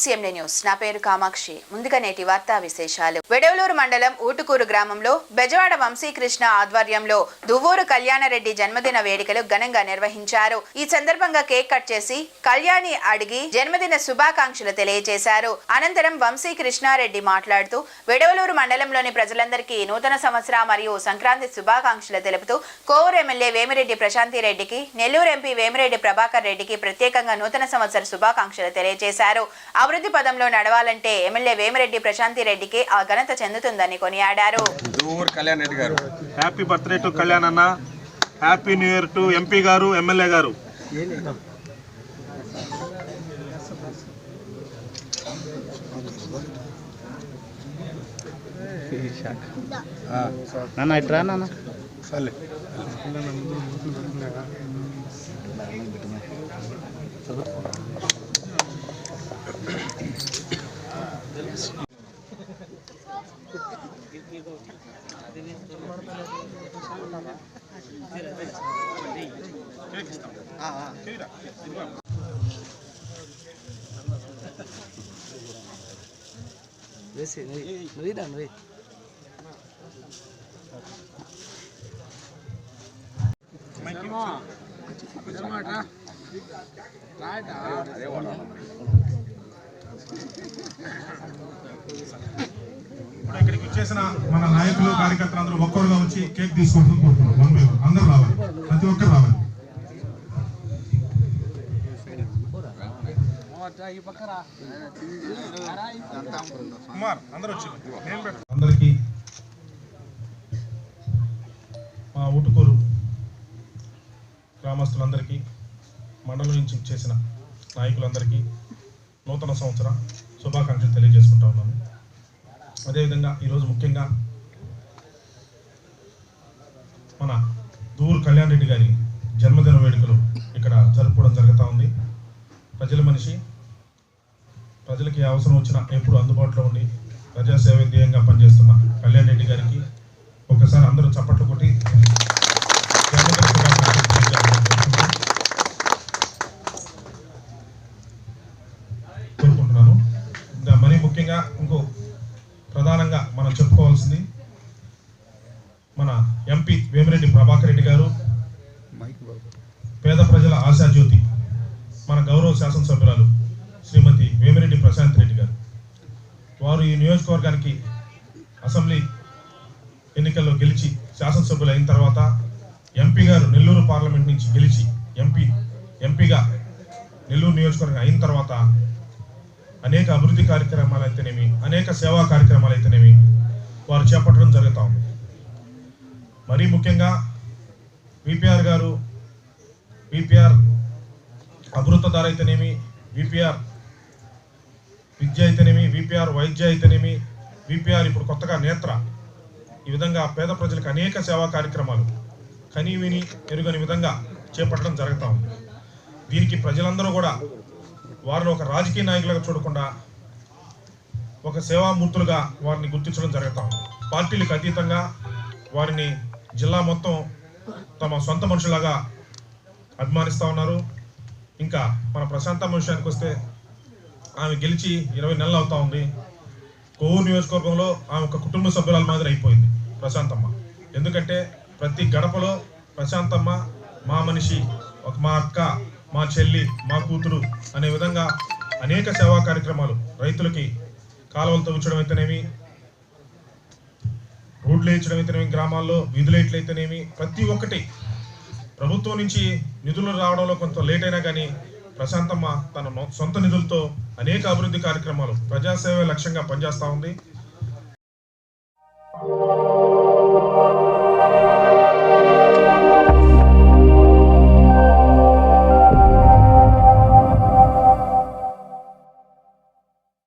CMD news. నా పేరు కామాక్షి. ముందుగా నేటి వార్తా విశేషాలు. వెడవలూరు మండలం ఊటుకూరు గ్రామంలో బెజవాడ వంశీకృష్ణ ఆధ్వర్యంలో దువ్వూరు కళ్యాణరెడ్డి జన్మదిన వేడుకలు ఘనంగా నిర్వహించారు. ఈ సందర్భంగా కేక్ కట్ చేసి కళ్యాణి అడిగి జన్మదిన శుభాకాంక్షలు తెలియజేశారు. అనంతరం వంశీకృష్ణారెడ్డి మాట్లాడుతూ వెడవలూరు మండలంలోని ప్రజలందరికీ నూతన సంవత్సర మరియు సంక్రాంతి శుభాకాంక్షలు తెలుపుతూ కోవూరు ఎమ్మెల్యే వేమిరెడ్డి ప్రశాంతి రెడ్డికి నెల్లూరు ఎంపీ వేమిరెడ్డి ప్రభాకర్ రెడ్డికి ప్రత్యేకంగా నూతన సంవత్సర శుభాకాంక్షలు తెలియజేశారు. అభివృద్ధి పదంలో నడవాలంటే ఎమ్మెల్యే వేమిరెడ్డి ప్రశాంతి రెడ్డికి ఆ ఘనత చెందుతుందని కొనియాడారు. దూర్ కళ్యాణ్ రెడ్డి గారు. హ్యాపీ బర్త్డే టు కళ్యాణ్ అన్న. Happy new year to MP గారు ఎమ్మెల్యే గారు. నాన్న ఇట్రా నాన్న. సర్లే. వేసి నువ్వు నువ్వు ఇప్పుడు ఇక్కడికి వచ్చేసిన మన నాయకులు కార్యకర్తలు అందరూ ఒక్కరుగా వచ్చి కేక్ తీసుకుంటూ కోరుతున్నాం. One by one. అందరూ రావాలి. ప్రతి ఒక్కరు రావాలి. అందరికి అందరికీ మా ఊటుకూరు గ్రామస్తులందరికీ మండలం నుంచి చేసిన నాయకులందరికీ నూతన సంవత్సర శుభాకాంక్షలు తెలియజేసుకుంటా ఉన్నాను. అదేవిధంగా ఈరోజు ముఖ్యంగా మన దూర్ కళ్యాణ్ రెడ్డి గారి జన్మదిన వేడుకలు ఇక్కడ జరుపుకోవడం జరుగుతూ ఉంది. ప్రజల మనిషి ప్రజలకి అవసరం వచ్చినా ఎప్పుడు అందుబాటులో ఉండి ప్రజాసేవ ధ్యేయంగా పనిచేస్తున్న కళ్యాణ్ రెడ్డి గారికి ఒకసారి అందరూ చప్పట్లు కొట్టి ప్రధానంగా మనం చెప్పుకోవాల్సింది మన ఎంపీ వేమిరెడ్డి ప్రభాకర్ రెడ్డి గారు పేద ప్రజల ఆశాజ్యోతి మన గౌరవ శాసనసభ్యురాలు శ్రీమతి వేమిరెడ్డి ప్రశాంత్ రెడ్డి గారు. వారు ఈ నియోజకవర్గానికి అసెంబ్లీ ఎన్నికల్లో గెలిచి శాసనసభ్యులు అయిన తర్వాత ఎంపీ గారు నెల్లూరు పార్లమెంట్ నుంచి గెలిచి ఎంపీ ఎంపీగా నెల్లూరు నియోజకవర్గం అయిన తర్వాత అనేక అభివృద్ధి కార్యక్రమాలు అయితేనేమి అనేక సేవా కార్యక్రమాలు అయితేనేమి వారు చేపట్టడం జరుగుతూ ఉంది. మరీ ముఖ్యంగా విపిఆర్ గారు విపిఆర్ అభివృద్ధిదారు అయితేనేమి విపిఆర్ విద్య అయితేనేమి విపిఆర్ వైద్య అయితేనేమి విపిఆర్ ఇప్పుడు కొత్తగా నేత్ర ఈ విధంగా పేద ప్రజలకు అనేక సేవా కార్యక్రమాలు కని విని ఎరుగని విధంగా చేపట్టడం జరుగుతూ ఉంది. దీనికి ప్రజలందరూ కూడా వారిని ఒక రాజకీయ నాయకులుగా చూడకుండా ఒక సేవామూర్తులుగా వారిని గుర్తించడం జరుగుతాం పార్టీలకు అతీతంగా వారిని జిల్లా మొత్తం తమ సొంత మనుషులాగా అభిమానిస్తూ ఉన్నారు. ఇంకా మన ప్రశాంత విషయానికి వస్తే ఆమె గెలిచి ఇరవై నెలలు అవుతా ఉంది. కోవూరు నియోజకవర్గంలో ఆమె ఒక కుటుంబ సభ్యురాల మాదిరి అయిపోయింది ప్రశాంతమ్మ. ఎందుకంటే ప్రతి గడపలో ప్రశాంతమ్మ మా మనిషి ఒక మా అక్క మా చెల్లి మా కూతురు అనే విధంగా అనేక సేవా కార్యక్రమాలు రైతులకి కాలువలు తవ్వించడం అయితేనేమి రోడ్లు వేయించడం అయితేనేమి గ్రామాల్లో వీధులు అయితేనేమి ప్రతి ఒక్కటి ప్రభుత్వం నుంచి నిధులు రావడంలో కొంత లేట్ అయినా కానీ ప్రశాంతమ్మ తన సొంత నిధులతో అనేక అభివృద్ధి కార్యక్రమాలు ప్రజాసేవ లక్ష్యంగా పనిచేస్తూ ఉంది.